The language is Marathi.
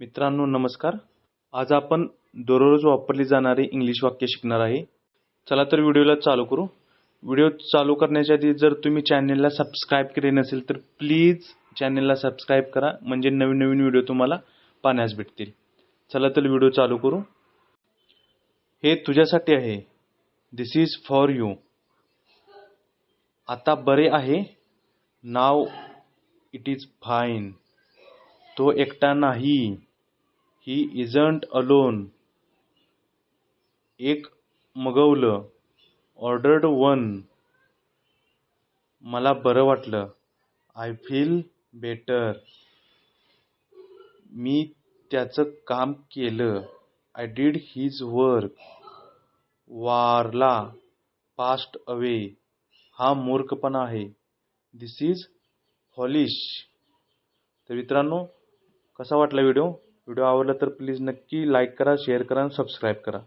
मित्रांनो नमस्कार. आज आपण दररोज वापरली जाणारी इंग्लिश वाक्य शिकणार आहे. चला तर व्हिडिओला चालू करू. व्हिडिओ चालू करण्याच्या आधी जर तुम्ही चॅनेलला सबस्क्राईब केले नसेल तर प्लीज चॅनेलला सबस्क्राईब करा. म्हणजे नवीन नवीन व्हिडिओ तुम्हाला पाहण्यास भेटतील. चला तर व्हिडिओ चालू करू. हे तुझ्यासाठी आहे. दिस इज फॉर यू आता बरे आहे. नाव इट इज फाईन तो एकटा नाही. ही इजंट अलोन एक मगवलं. ऑर्डर्ड वन मला बरं वाटलं. आय फील बेटर मी त्याचं काम केलं. आय डीड हिज वर्क वारला. पास्ट अवे हा मूर्खपणा आहे. दिस इज फॉलिश तर मित्रांनो कसा वाटला व्हिडिओ व्हिडिओ आवडला तर प्लीज नक्की लाईक करा शेअर करा आणि सबस्क्राईब करा.